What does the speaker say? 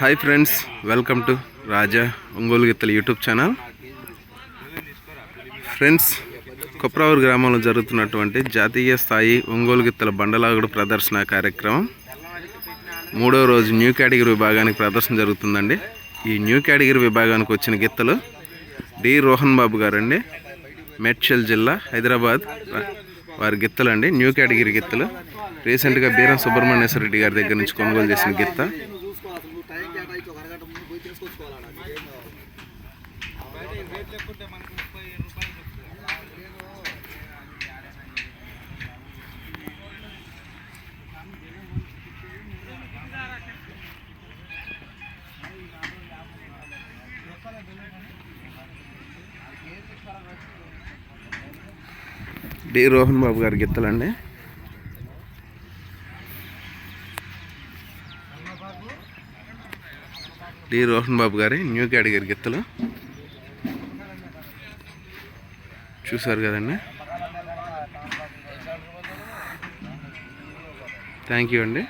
Hi friends welcome to Raja Ongole గిత్తల YouTube channel friends Kopravuru గ్రామంలో జరుగుతున్నటువంటి జాతీయ స్థాయి ఒంగోలు గిత్తల బండలాగుడు ప్రదర్శన కార్యక్రమం. మూడో రోజు న్యూ కేటగిరీ విభాగానికి ప్రదర్శన జరుగుతుందండి. ఈ న్యూ కేటగిరీ విభాగానికి వచ్చిన గిత్తలు డి రోహన్ బాబు గారండి. మేడ్చల్ జిల్లా హైదరాబాద్ వారి గిత్తలు అండి న్యూ కేటగిరీ గిత్తలు. రీసెంట్గా బీరం సుబ్రహ్మణ్యేశ్వర రెడ్డి గారి దగ్గర నుంచి కొనుగోలు చేసిన గిత్త. డి రోహన్ బాబు గారి గిత్తలండి. డి రోహన్ బాబు గారి న్యూ కేటగిరీ గిత్తలు. చూసారు కదండి? థ్యాంక్ యూ అండి.